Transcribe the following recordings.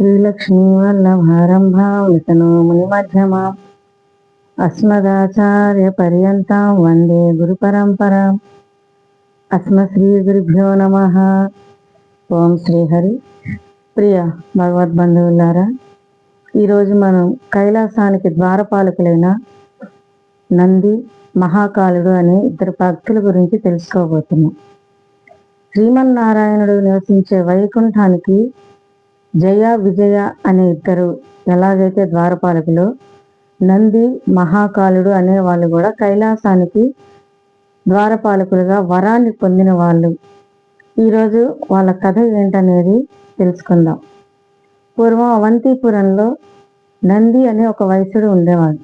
శ్రీలక్ష్మీ వల్లభారంభాం వితనో మునిమధ్యమా అస్మదాచార్య పర్యంతం వందే గురు పరంపరాం అస్మ శ్రీ గురుభ్యో నమ ఓం శ్రీహరి ప్రియ భగవద్బంధువులారా ఈరోజు మనం కైలాసానికి ద్వారపాలకులైన నంది మహాకాలుడు అనే ఇద్దరు భక్తుల గురించి తెలుసుకోబోతున్నాం. శ్రీమన్నారాయణుడు నివసించే వైకుంఠానికి జయ విజయ అనే ఇద్దరు ఎలాగైతే ద్వారపాలకులు నంది మహాకాలుడు అనే వాళ్ళు కూడా కైలాసానికి ద్వారపాలకులుగా వరాన్ని పొందిన వాళ్ళు. ఈరోజు వాళ్ళ కథ ఏంటనేది తెలుసుకుందాం. పూర్వం అవంతిపురంలో నంది అనే ఒక వయసుడు ఉండేవాడు.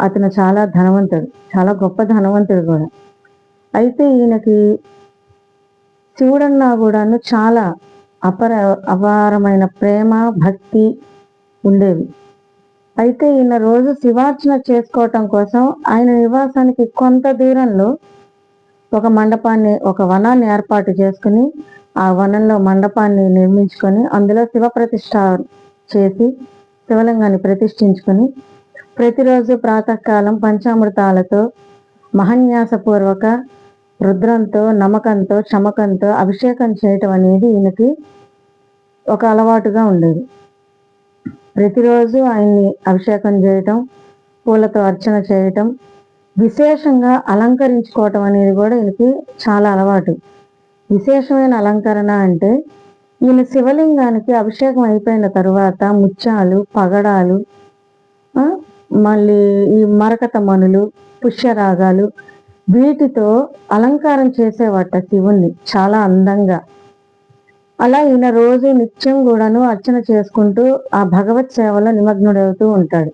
అతను చాలా ధనవంతుడు చాలా గొప్ప ధనవంతుడు కూడా. అయితే ఈయనకి శివుడన్నా కూడాను చాలా అపర అపారమైన ప్రేమ భక్తి ఉండేవి. అయితే ఈయన రోజు శివార్చన చేసుకోవటం కోసం ఆయన నివాసానికి కొంత దూరంలో ఒక మండపాన్ని ఒక వనాన్ని ఏర్పాటు చేసుకుని ఆ వనంలో మండపాన్ని నిర్మించుకొని అందులో శివ ప్రతిష్ట చేసి శివలింగాన్ని ప్రతిష్ఠించుకొని ప్రతిరోజు ప్రాతకాలం పంచామృతాలతో మహన్యాసపూర్వక రుద్రంతో నమ్మకంతో చమకంతో అభిషేకం చేయటం అనేది ఈయనకి ఒక అలవాటుగా ఉండేది. ప్రతిరోజు ఆయన్ని అభిషేకం చేయటం పూలతో అర్చన చేయటం విశేషంగా అలంకరించుకోవటం అనేది కూడా ఈయనకి చాలా అలవాటు. విశేషమైన అలంకరణ అంటే ఈయన శివలింగానికి అభిషేకం అయిపోయిన తరువాత ముత్యాలు పగడాలు మళ్ళీ ఈ మరకత మనులు పుష్యరాగాలు వీటితో అలంకారం చేసేవాట శివుణ్ణి చాలా అందంగా. అలా ఈయన రోజు నిత్యం కూడాను అర్చన చేసుకుంటూ ఆ భగవత్ సేవలో నిమగ్నుడవుతూ ఉంటాడు.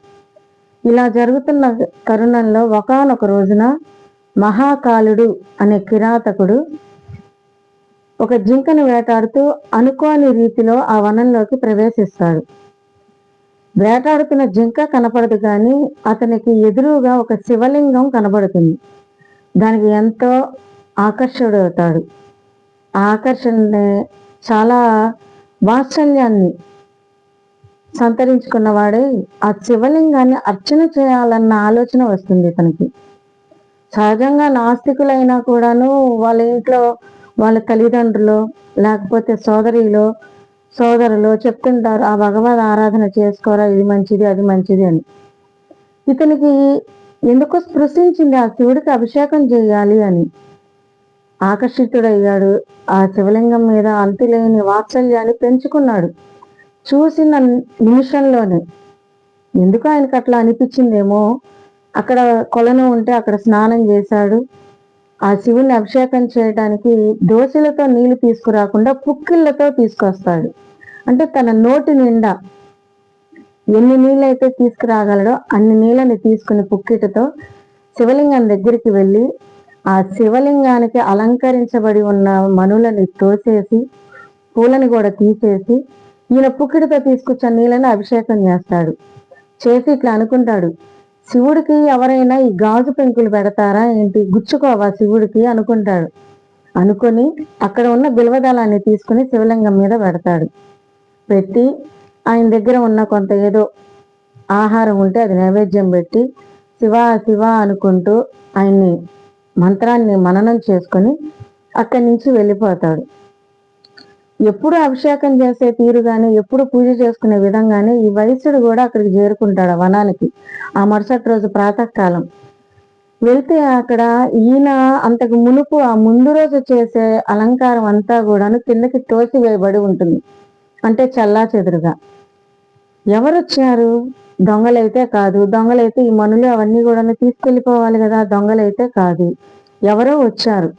ఇలా జరుగుతున్న తరుణంలో ఒకానొక రోజున మహాకాలుడు అనే కిరాతకుడు ఒక జింకను వేటాడుతూ అనుకోని రీతిలో ఆ వనంలోకి ప్రవేశిస్తాడు. వేటాడుతున్న జింక కనపడదు కానీ అతనికి ఎదురుగా ఒక శివలింగం కనబడుతుంది. దానికి ఎంతో ఆకర్షుడవుతాడు ఆ ఆకర్షణ చాలా వాత్సల్యాన్ని సంతరించుకున్నవాడే ఆ శివలింగాన్ని అర్చన చేయాలన్న ఆలోచన వస్తుంది ఇతనికి సహజంగా నాస్తికులైనా కూడాను వాళ్ళ ఇంట్లో వాళ్ళ తల్లిదండ్రులు లేకపోతే సోదరిలో సోదరులు చెప్తుంటారు ఆ భగవద్ ఆరాధన చేసుకోరా ఇది మంచిది అది మంచిది అని. ఇతనికి ఎందుకో స్పృశించింది ఆ శివుడికి అభిషేకం చేయాలి అని. ఆకర్షితుడయ్యాడు. ఆ శివలింగం మీద అంతులేని వాత్సల్యాన్ని పెంచుకున్నాడు చూసిన నిమిషంలోనే. ఎందుకు ఆయనకు అట్లా అనిపించిందేమో? అక్కడ కొలను ఉంటే అక్కడ స్నానం చేశాడు. ఆ శివుని అభిషేకం చేయడానికి దోశలతో నీళ్ళు తీసుకురాకుండా పుక్కిళ్ళతో తీసుకొస్తాడు. అంటే తన నోటి నిండా ఎన్ని నీళ్ళైతే తీసుకురాగలడో అన్ని నీళ్ళని తీసుకుని పుక్కిటతో శివలింగం దగ్గరికి వెళ్ళి ఆ శివలింగానికి అలంకరించబడి ఉన్న మనులని తోసేసి పూలని కూడా తీసేసి ఈయన పుక్కిడితో తీసుకొచ్చిన నీళ్ళని అభిషేకం చేస్తాడు. చేసి ఇట్లా అనుకుంటాడు శివుడికి ఎవరైనా ఈ గాజు పెంకులు పెడతారా ఏంటి? గుచ్చుకోవా శివుడికి? అనుకుంటాడు. అనుకొని అక్కడ ఉన్న బిల్వదళాన్ని తీసుకుని శివలింగం మీద పెడతాడు. పెట్టి ఆయన దగ్గర ఉన్న కొంత ఏదో ఆహారం ఉంటే అది నైవేద్యం పెట్టి శివ శివ అనుకుంటూ ఆయన్ని మంత్రాన్ని మననం చేసుకొని అక్కడి నుంచి వెళ్ళిపోతాడు. ఎప్పుడు అభిషేకం చేసే తీరుగానే ఎప్పుడు పూజ చేసుకునే విధంగానే ఈ వయసుడు కూడా అక్కడికి చేరుకుంటాడు ఆ వనానికి. ఆ మరుసటి రోజు ప్రాతకాలం. వెళ్తే అక్కడ ఈయన అంతకు మునుపు ఆ ముందు రోజు చేసే అలంకారం అంతా కూడాను కిందకి తోసి వేయబడి ఉంటుంది. అంటే చల్లా చెదురుగా ఎవరు వచ్చారు దొంగలైతే కాదు. దొంగలైతే ఈ మనులు అవన్నీ కూడా తీసుకెళ్ళిపోవాలి కదా. దొంగలైతే కాదు. ఎవరో వచ్చారు.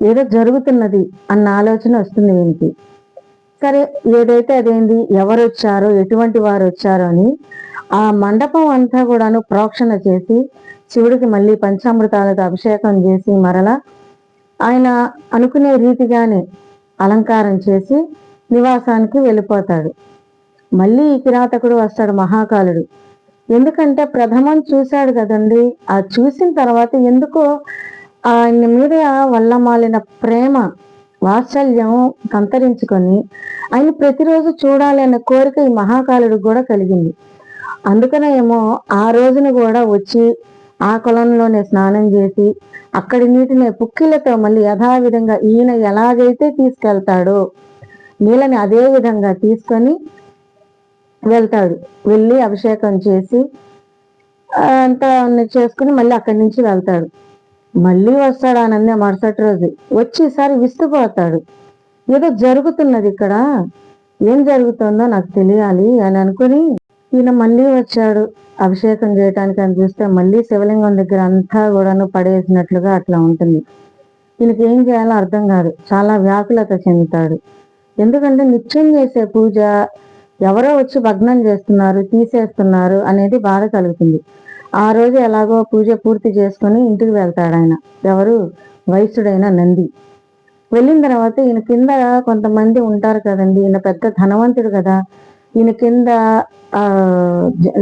ఏదో జరుగుతున్నది అన్న ఆలోచన వస్తుంది వీనికి. సరే ఏదైతే అదేంది? ఎవరు వచ్చారో ఎటువంటి వారు వచ్చారో అని ఆ మండపం అంతా కూడాను ప్రోక్షణ చేసి శివుడికి మళ్ళీ పంచామృతాలతో అభిషేకం చేసి మరలా ఆయన అనుకునే రీతిగానే అలంకారం చేసి నివాసానికి వెళ్ళిపోతాడు. మళ్ళీ ఈ కిరాతకుడు వస్తాడు మహాకాలుడు. ఎందుకంటే ప్రథమం చూశాడు కదండి ఆ చూసిన తర్వాత ఎందుకో ఆయన మీద వల్ల మాలిన ప్రేమ వాత్సల్యం సంతరించుకొని ఆయన ప్రతిరోజు చూడాలి కోరిక ఈ మహాకాలుడు కూడా కలిగింది. అందుకనే ఏమో ఆ రోజున కూడా వచ్చి ఆ కొలంలోనే స్నానం చేసి అక్కడి నీటిని పుక్కిలతో మళ్ళీ యథావిధంగా ఈయన ఎలాగైతే తీసుకెళ్తాడో నీళ్ళని అదే విధంగా తీసుకొని వెళ్తాడు. వెళ్ళి అభిషేకం చేసి అంతా చేసుకుని మళ్ళీ అక్కడి నుంచి వెళ్తాడు. మళ్ళీ వస్తాడు ఆనంద మరుసటి రోజు? వచ్చేసారి విస్తుపోతాడు. ఏదో జరుగుతున్నది ఇక్కడ. ఏం జరుగుతుందో నాకు తెలియాలి అని అనుకుని ఈయన మళ్ళీ వచ్చాడు. అభిషేకం చేయటానికి అని చూస్తే మళ్ళీ శివలింగం దగ్గర అంతా కూడాను పడేసినట్లుగా అట్లా ఉంటుంది. ఈయనకి ఏం చేయాలో అర్థం కాదు. చాలా వ్యాకులత చెందుతాడు. ఎందుకంటే నిత్యం చేసే పూజ ఎవరో వచ్చి భగ్నం చేస్తున్నారు తీసేస్తున్నారు అనేది బాధ కలుగుతుంది. ఆ రోజు ఎలాగో పూజ పూర్తి చేసుకుని ఇంటికి వెళ్తాడు ఆయన. ఎవరు? వయసుడైన నంది. వెళ్ళిన తర్వాత ఈయన కింద కొంతమంది ఉంటారు కదండి. ఈయన పెద్ద ధనవంతుడు కదా. ఈయన కింద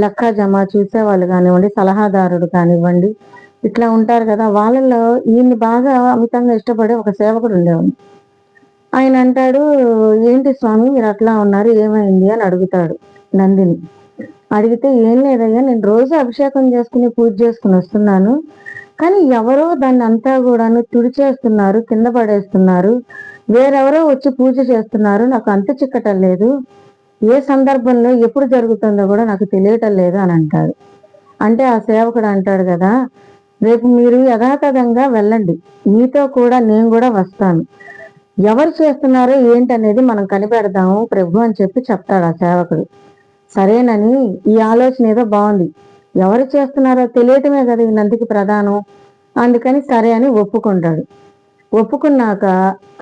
లెక్క జమ చూసేవాళ్ళు కానివ్వండి సలహాదారుడు కానివ్వండి ఇట్లా ఉంటారు కదా. వాళ్ళలో ఈయన్ని బాగా అమితంగా ఇష్టపడే ఒక సేవకుడు ఉండేవాడు. ఆయన అంటాడు ఏంటి స్వామి మీరు అట్లా ఉన్నారు ఏమైంది? అని అడుగుతాడు నందిని. అడిగితే ఏం లేదయ్యా నేను రోజు అభిషేకం చేసుకుని పూజ చేసుకుని వస్తున్నాను. కానీ ఎవరో దాన్ని అంతా కూడాను తుడిచేస్తున్నారు కింద పడేస్తున్నారు. వేరెవరో వచ్చి పూజ చేస్తున్నారు. నాకు అంత చిక్కటం లేదు. ఏ సందర్భంలో ఎప్పుడు జరుగుతుందో కూడా నాకు తెలియటం లేదు అని అంటాడు. అంటే ఆ సేవకుడు అంటాడు కదా రేపు మీరు యథాతథంగా వెళ్ళండి. మీతో కూడా నేను కూడా వస్తాను. ఎవరు చేస్తున్నారో ఏంటనేది మనం కనిపెడదాము ప్రభు అని చెప్పి చెప్తాడు ఆ సేవకుడు. సరేనని ఈ ఆలోచన ఏదో బాగుంది. ఎవరు చేస్తున్నారో తెలియటమే కదా ఈ నందికి ప్రధానం. అందుకని సరే అని ఒప్పుకుంటాడు. ఒప్పుకున్నాక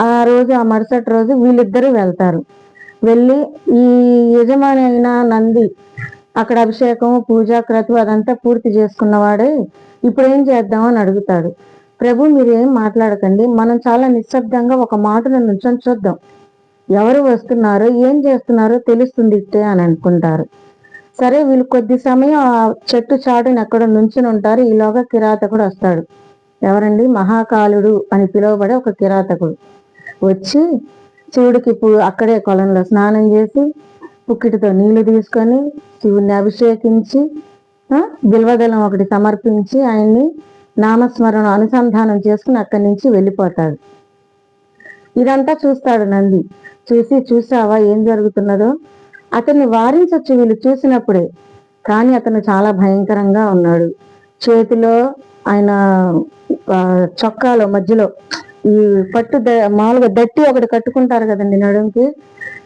ఆ రోజు ఆ మరుసటి రోజు వీళ్ళిద్దరూ వెళ్తారు. వెళ్ళి ఈ యజమాని అయిన నంది అక్కడ అభిషేకం పూజా క్రతు అదంతా పూర్తి చేసుకున్నవాడే ఇప్పుడు ఏం చేద్దాం అని అడుగుతాడు. ప్రభు మీరు ఏం మాట్లాడకండి. మనం చాలా నిశ్శబ్దంగా ఒక మాటను నుంచొని చూద్దాం. ఎవరు వస్తున్నారో ఏం చేస్తున్నారో తెలుస్తుంది ఇట్టే అని అనుకుంటారు. సరే వీళ్ళు కొద్ది సమయం ఆ చెట్టు చాటుని అక్కడ నుంచుని ఉంటారు. ఈలోగా కిరాతకుడు వస్తాడు. ఎవరండి? మహాకాలుడు అని పిలువబడే ఒక కిరాతకుడు. వచ్చి శివుడికి అక్కడే కొలంలో స్నానం చేసి పుక్కిటితో నీళ్ళు తీసుకొని శివుణ్ణి అభిషేకించి బిల్వదళం ఒకటి సమర్పించి ఆయన్ని నామస్మరణ అనుసంధానం చేసుకుని అక్కడి నుంచి వెళ్ళిపోతాడు. ఇదంతా చూస్తాడు నంది. చూసి చూసావా ఏం జరుగుతున్నదో? అతన్ని వారించొచ్చు వీళ్ళు చూసినప్పుడే. కానీ అతను చాలా భయంకరంగా ఉన్నాడు. చేతిలో ఆయన చొక్కాలో మధ్యలో ఈ పట్టు ద- మామూలుగా దట్టి ఒకటి కట్టుకుంటారు కదండి నడుంకి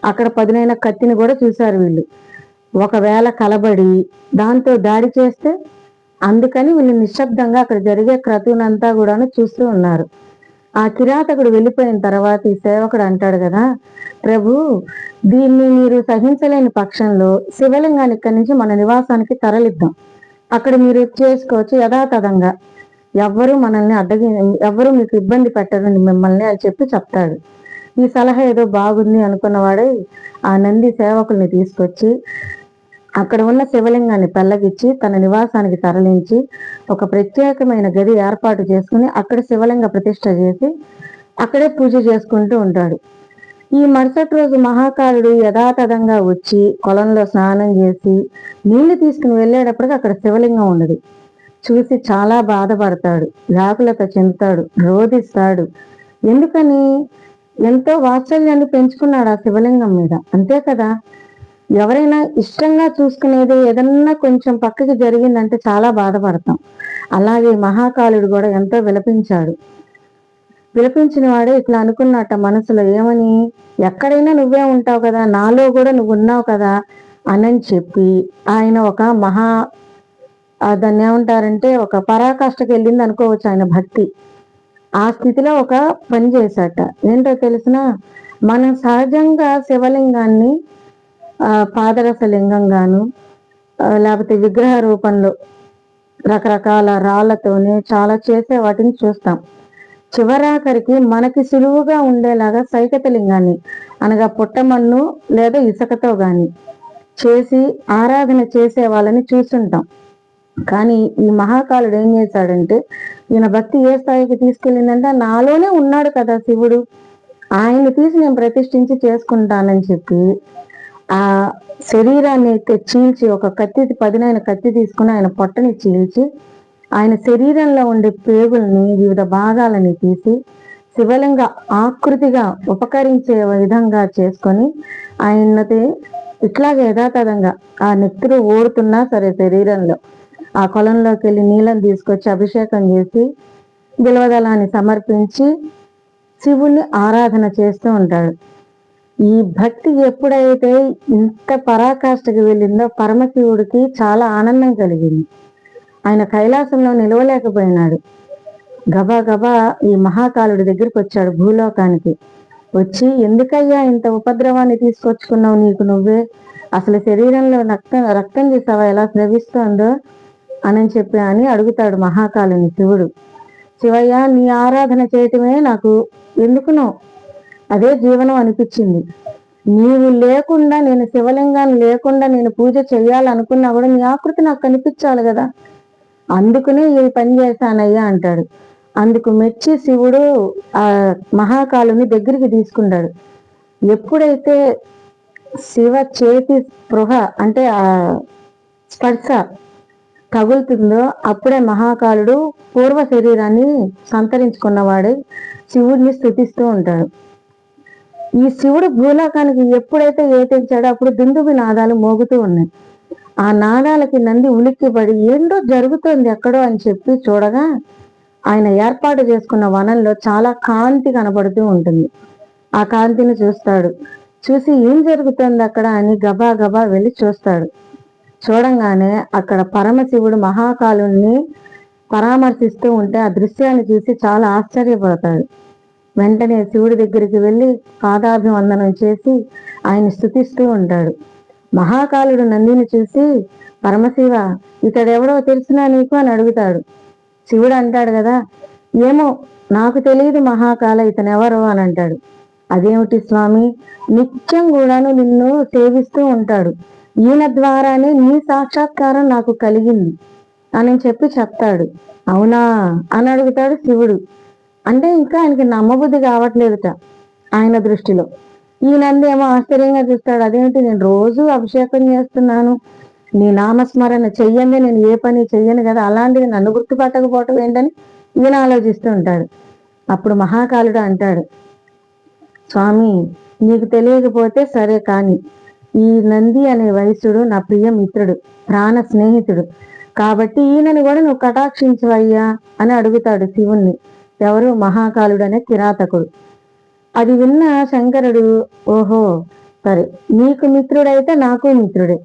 అక్కడ పదునైన కత్తిని కూడా చూశారు వీళ్ళు. ఒకవేళ కలబడి దాంతో దాడి చేస్తే అందుకని వీళ్ళు నిశ్శబ్దంగా అక్కడ జరిగే క్రతువునంతా కూడాను చూస్తూ ఉన్నారు. ఆ కిరాతకుడు వెళ్ళిపోయిన తర్వాత ఈ సేవకుడు అంటాడు కదా ప్రభు దీన్ని మీరు సహించలేని పక్షంలో శివలింగాన్ని ఇక్కడి నుంచి మన నివాసానికి తరలిద్దాం. అక్కడ మీరు చేసుకోవచ్చు యథాతథంగా. ఎవ్వరూ మనల్ని అడ్డగి ఎవ్వరూ మీకు ఇబ్బంది పెట్టరు మిమ్మల్ని అని చెప్పి చెప్తాడు. ఈ సలహా ఏదో బాగుంది అనుకున్నవాడే ఆ నంది సేవకుల్ని తీసుకొచ్చి అక్కడ ఉన్న శివలింగాన్ని పెళ్ళగిచ్చి తన నివాసానికి తరలించి ఒక ప్రత్యేకమైన గది ఏర్పాటు చేసుకుని అక్కడ శివలింగ ప్రతిష్ట చేసి అక్కడే పూజ చేసుకుంటూ ఉంటాడు. ఈ మరుసటి రోజు మహాకాలుడు యథాతథంగా వచ్చి కొలంలో స్నానం చేసి నీళ్ళు తీసుకుని వెళ్ళేటప్పటికి అక్కడ శివలింగం ఉండదు చూసి చాలా బాధపడతాడు. వ్యాకులత చెందుతాడు. రోధిస్తాడు. ఎందుకని? ఎంతో వాత్సల్యాన్ని పెంచుకున్నాడు ఆ శివలింగం మీద. అంతే కదా? ఎవరైనా ఇష్టంగా చూసుకునేది ఏదన్నా కొంచెం పక్కకి జరిగిందంటే చాలా బాధపడతాం. అలాగే మహాకాలుడు కూడా ఎంతో విలపించాడు. విలపించిన వాడే ఇట్లా అనుకున్నట్ట మనసులో ఏమని ఎక్కడైనా నువ్వే ఉంటావు కదా నాలో కూడా నువ్వు ఉన్నావు కదా అని చెప్పి ఆయన ఒక మహా దాన్ని ఏమంటారంటే ఒక పరాకాష్ఠకి వెళ్ళింది అనుకోవచ్చు ఆయన భక్తి. ఆ స్థితిలో ఒక పని చేశాట. ఏంటో తెలిసిన మనం సహజంగా శివలింగాన్ని పాదరస లింగంగాను గాను లేకపోతే విగ్రహ రూపంలో రకరకాల రాళ్ళతోనే చాలా చేసే వాటిని చూస్తాం. చివరాఖరికి మనకి సులువుగా ఉండేలాగా సైకత లింగాన్ని అనగా పుట్టమన్ను లేదా ఇసుకతో గాని చేసి ఆరాధన చేసే వాళ్ళని చూస్తుంటాం. కానీ ఈ మహాకాలుడు ఏం చేశాడంటే ఈయన భక్తి ఏ స్థాయికి తీసుకెళ్ళిందంటే నాలోనే ఉన్నాడు కదా శివుడు. ఆయన్ని తీసి నేను ప్రతిష్ఠించి చేసుకుంటానని చెప్పి ఆ శరీరాన్ని అయితే చీల్చి ఒక కత్తి పదునైన కత్తి తీసుకుని ఆయన పొట్టని చీల్చి ఆయన శరీరంలో ఉండే పేగుల్ని వివిధ భాగాలని తీసి శివలింగ ఆకృతిగా ఉపకరించే విధంగా చేసుకొని ఆయనది ఇట్లాగే యథాతథంగా ఆ నెత్తురు ఓడుతున్నా సరే శరీరంలో. ఆ కొలంలోకి వెళ్ళి నీళ్ళని తీసుకొచ్చి అభిషేకం చేసి బిల్వదళాన్ని సమర్పించి శివుణ్ణి ఆరాధన చేస్తూ ఉంటాడు. ఈ భక్తి ఎప్పుడైతే ఇంత పరాకాష్ఠకు వెళ్ళిందో పరమశివుడికి చాలా ఆనందం కలిగింది. ఆయన కైలాసంలో నిలవలేకపోయినాడు. గబా గబా ఈ మహాకాలుడి దగ్గరికి వచ్చాడు భూలోకానికి. వచ్చి ఎందుకయ్యా ఇంత ఉపద్రవాన్ని తీసుకొచ్చుకున్నావు నీకు నువ్వే? అసలు శరీరంలో రక్తం రక్తం చేసావా? ఎలా స్రవిస్తోందో? అని చెప్పి అని అడుగుతాడు మహాకాలుని శివుడు. శివయ్య నీ ఆరాధన చేయటమే నాకు ఎందుకునో? అదే జీవనం అనిపించింది. నీవు లేకుండా నేను శివలింగాన్ని లేకుండా నేను పూజ చేయాలనుకున్నా కూడా నీ ఆకృతి నాకు కనిపించాలి కదా. అందుకనే ఈ పని చేశానయ్యా అంటాడు. అందుకు మెచ్చి శివుడు ఆ మహాకాలుని దగ్గరికి తీసుకుంటాడు. ఎప్పుడైతే శివ చేతి స్పృహ అంటే ఆ స్పర్శ తగులుతుందో అప్పుడే మహాకాలుడు పూర్వ శరీరాన్ని సంతరించుకున్నవాడు శివుడిని స్థుతిస్తూ ఉంటాడు. ఈ శివుడు భూలోకానికి ఎప్పుడైతే ఏతించాడో అప్పుడు దుందుబి నాదాలు మోగుతూ ఉన్నాయి. ఆ నాదాలకి నంది ఉలిక్కిపడి ఏంటో జరుగుతుంది ఎక్కడో అని చెప్పి చూడగా ఆయన ఏర్పాటు చేసుకున్న వనంలో చాలా కాంతి కనబడుతూ ఉంటుంది. ఆ కాంతిని చూస్తాడు. చూసి ఏం జరుగుతుంది అక్కడ అని గబా గబా వెళ్ళి చూస్తాడు. చూడంగానే అక్కడ పరమశివుడు మహాకాలుణ్ణి పరామర్శిస్తూ ఉంటే ఆ దృశ్యాన్ని చూసి చాలా ఆశ్చర్యపడతాడు. వెంటనే శివుడి దగ్గరికి వెళ్ళి పాదాభివందనం చేసి ఆయన స్థుతిస్తూ ఉంటాడు. మహాకాలుడు నందిని చూసి పరమశివ ఇతడెవడో తెలిసినా నీకు? అని అడుగుతాడు. శివుడు అంటాడు కదా ఏమో నాకు తెలియదు మహాకాల ఇతనెవరో అని అంటాడు. అదేమిటి స్వామి నిత్యం కూడాను నిన్ను సేవిస్తూ ఉంటాడు. ఈయన ద్వారానే నీ సాక్షాత్కారం నాకు కలిగింది అని చెప్పి చెప్తాడు. అవునా? అని అడుగుతాడు శివుడు. అంటే ఇంకా ఆయనకి నమ్మబుద్ధి కావట్లేదుట ఆయన దృష్టిలో. ఈయనంది ఏమో ఆశ్చర్యంగా చూస్తాడు. అదేమిటి? నేను రోజు అభిషేకం చేస్తున్నాను. నీ నామస్మరణ చెయ్యండి. నేను ఏ పని చెయ్యను కదా. అలాంటిది నన్ను గుర్తుపట్టకపోవటం ఏంటని ఈయన ఆలోచిస్తూ ఉంటాడు. అప్పుడు మహాకాలుడు అంటాడు స్వామి నీకు తెలియకపోతే సరే కాని ఈ నంది అనే వయసుడు నా ప్రియ మిత్రుడు ప్రాణ స్నేహితుడు. కాబట్టి ఈయనని కూడా నువ్వు కటాక్షించవయ్యా అని అడుగుతాడు శివుణ్ణి. ఎవరు మహాకాలుడనే అనే కిరాతకుడు. అది విన్న శంకరుడు ఓహో సరే నీకు మిత్రుడైతే నాకు మిత్రుడే.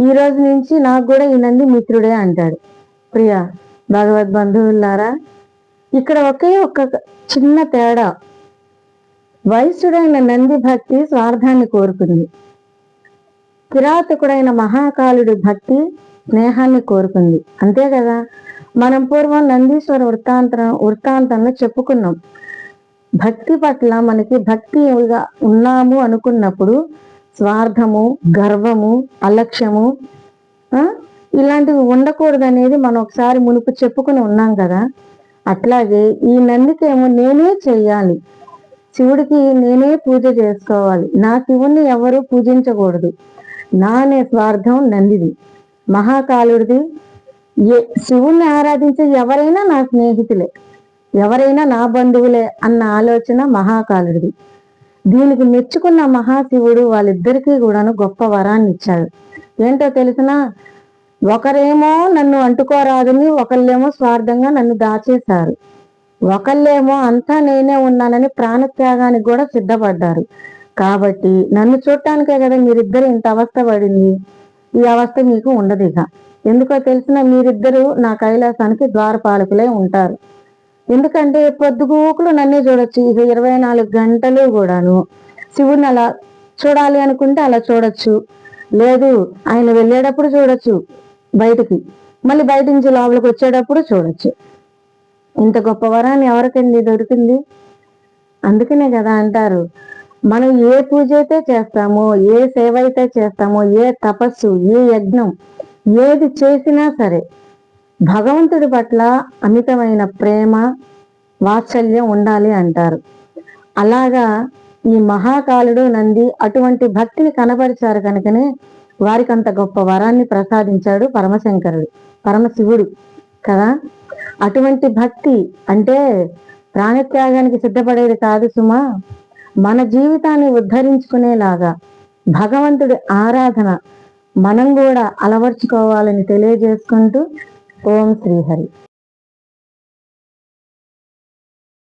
ఈ రోజు నుంచి నాకు కూడా ఈ నంది మిత్రుడే అంటాడు. ప్రియ భగవద్ బంధువులారా ఇక్కడ ఒకే ఒక్క చిన్న తేడా. వయసుడైన నంది భక్తి స్వార్థాన్ని కోరుకుంది. కిరాతకుడైన మహాకాలుడి భక్తి స్నేహాన్ని కోరుకుంది. అంతే కదా? మనం పూర్వం నందీశ్వర వృత్తాంతం వృత్తాంతంలో చెప్పుకున్నాం. భక్తి పట్ల మనకి భక్తిగా ఉన్నాము అనుకున్నప్పుడు స్వార్థము గర్వము అలక్ష్యము ఆ, ఇలాంటివి ఉండకూడదు అనేది మనం ఒకసారి మునుపు చెప్పుకుని ఉన్నాం కదా. అట్లాగే ఈ నందికేమో నేనే చెయ్యాలి. శివుడికి నేనే పూజ చేసుకోవాలి. నా శివుణ్ణి ఎవరు పూజించకూడదు. నానే స్వార్థం నందిది. మహాకాలుడిది శివుణ్ణి ఆరాధించే ఎవరైనా నా స్నేహితులే ఎవరైనా నా బంధువులే అన్న ఆలోచన మహాకాలుడిది. దీనికి మెచ్చుకున్న మహాశివుడు వాళ్ళిద్దరికీ కూడాను గొప్ప వరాన్ని ఇచ్చాడు. ఏంటో తెలిసినా ఒకరేమో నన్ను అంటుకోరాదని ఒకళ్ళేమో స్వార్థంగా నన్ను దాచేశారు. ఒకళ్ళేమో అంతా నేనే ఉన్నానని ప్రాణత్యాగానికి కూడా సిద్ధపడ్డారు. కాబట్టి నన్ను చూడటానికే కదా మీరిద్దరు ఇంత అవస్థ పడింది ఈ అవస్థ మీకు ఉండదు ఇక. ఎందుకో తెలిసిన మీరిద్దరు నా కైలాసానికి ద్వారపాలకులే ఉంటారు. ఎందుకంటే పొద్దుగూకులు నన్నే చూడొచ్చు. ఇక ఇరవై నాలుగు గంటలు కూడాను శివుని అలా చూడాలి అనుకుంటే అలా చూడొచ్చు. లేదు ఆయన వెళ్ళేటప్పుడు చూడొచ్చు బయటికి. మళ్ళీ బయట నుంచి లోపలికి వచ్చేటప్పుడు చూడొచ్చు. ఇంత గొప్ప వరాన్ని ఎవరికండి దొరికింది? అందుకనే కదా అంటారు. మనం ఏ పూజ అయితే చేస్తామో ఏ సేవ అయితే చేస్తామో ఏ తపస్సు ఏ యజ్ఞం ఏది చేసినా సరే భగవంతుడి పట్ల అమితమైన ప్రేమ వాత్సల్యం ఉండాలి అంటారు. అలాగా ఈ మహాకాలుడు నంది అటువంటి భక్తిని కనపరిచారు కనుకనే వారికి అంత గొప్ప వరాన్ని ప్రసాదించాడు పరమశంకరుడు పరమశివుడు కదా. అటువంటి భక్తి అంటే ప్రాణత్యాగానికి సిద్ధపడేది కాదు సుమా. మన జీవితాన్ని ఉద్ధరించుకునేలాగా భగవంతుడి ఆరాధన మనం కూడా అలవర్చుకోవాలని తెలియజేసుకుంటూ ఓం శ్రీహరి.